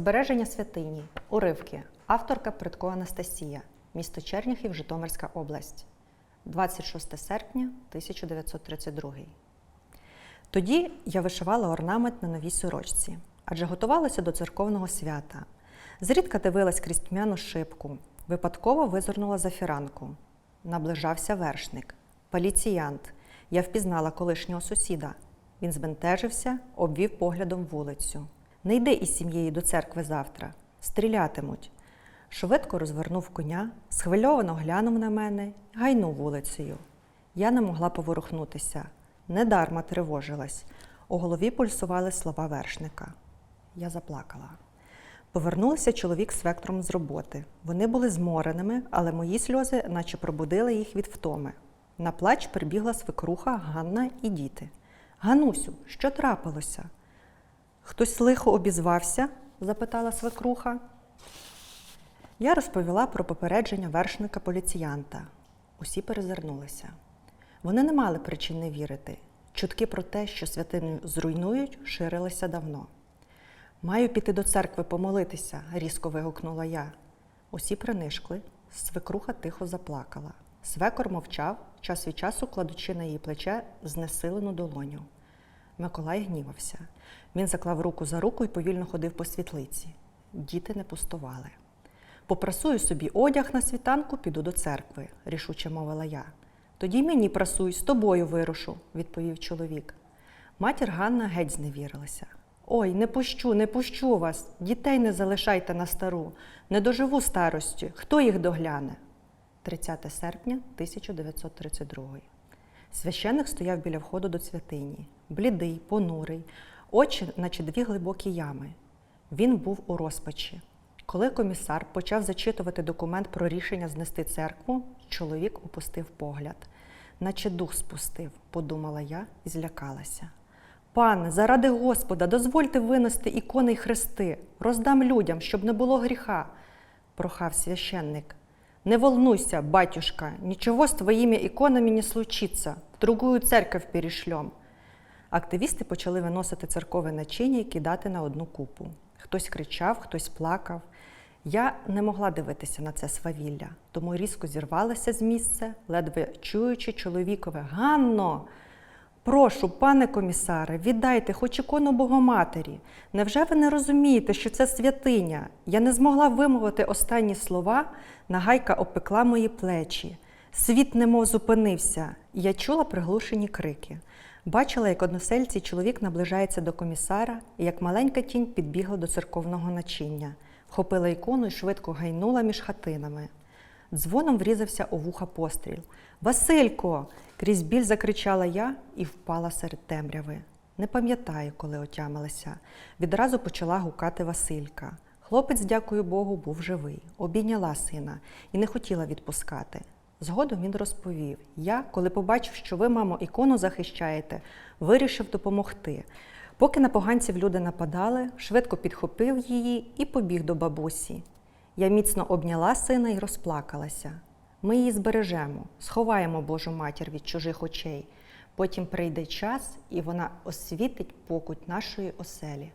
Збереження святині. Уривки. Авторка Притко Анастасія. Місто Черніхів, Житомирська область. 26 серпня 1932. Тоді я вишивала орнамент на новій сорочці, адже готувалася до церковного свята. Зрідка дивилась крізь тьмяну шибку, випадково визирнула за фіранку. Наближався вершник, поліціянт. Я впізнала колишнього сусіда. Він збентежився, обвів поглядом вулицю. Не йди із сім'єю до церкви завтра, стрілятимуть. Швидко розвернув коня, схвильовано глянув на мене, гайнув вулицею. Я не могла поворухнутися, недарма тривожилась. У голові пульсували слова вершника. Я заплакала. Повернулися чоловік з з роботи. Вони були змореними, але мої сльози наче пробудили їх від втоми. На плач прибігла свекруха, Ганна і діти. Ганусю, що трапилося? Хтось лихо обізвався? запитала свекруха. Я розповіла про попередження вершника поліціянта. Усі перезирнулися. Вони не мали причин не вірити. Чутки про те, що святиню зруйнують, ширилися давно. Маю піти до церкви помолитися, різко вигукнула я. Усі принишкли, свекруха тихо заплакала. Свекор мовчав, час від часу кладучи на її плече знесилену долоню. Миколай гнівався. Він заклав руку за руку і повільно ходив по світлиці. Діти не пустували. Попрасую собі одяг на світанку, піду до церкви, рішуче мовила я. Тоді мені прасуй, з тобою вирушу, відповів чоловік. Матір Ганна геть зневірилася. Ой, не пущу, не пущу вас, дітей не залишайте на стару, не доживу старості, хто їх догляне? 30 серпня 1932. Священник стояв біля входу до святині, блідий, понурий, очі, наче дві глибокі ями. Він був у розпачі. Коли комісар почав зачитувати документ про рішення знести церкву, чоловік опустив погляд, наче дух спустив, подумала я і злякалася. Пане, заради Господа, дозвольте винести ікони й хрести, роздам людям, щоб не було гріха, прохав священник. Не волнуйся, батюшка, ничего с твоїми іконами не случится. В другую церковь перешлем. Активісти почали виносити церкове начиння і кидати на одну купу. Хтось кричав, хтось плакав. Я не могла дивитися на це свавілля, тому різко зірвалася з місця, ледве чуючи чоловікове Ганно. Прошу, пане комісаре, віддайте хоч ікону Богоматері. Невже ви не розумієте, що це святиня? Я не змогла вимовити останні слова, нагайка опекла мої плечі. Світ немов зупинився, я чула приглушені крики. Бачила, як односельці чоловік наближається до комісара, і як маленька тінь підбігла до церковного начиння, вхопила ікону і швидко гайнула між хатинами. Дзвоном врізався у вуха постріл. Василько! крізь біль закричала я і впала серед темряви. Не пам'ятаю, коли отямилася. Відразу почала гукати Василька. Хлопець, дякую Богу, був живий, обійняла сина і не хотіла відпускати. Згодом він розповів: я, коли побачив, що ви, мамо, ікону захищаєте, вирішив допомогти. Поки на поганців люди нападали, швидко підхопив її і побіг до бабусі. Я міцно обняла сина і розплакалася. Ми її збережемо, сховаємо Божу матір від чужих очей. Потім прийде час, і вона освітить покуть нашої оселі.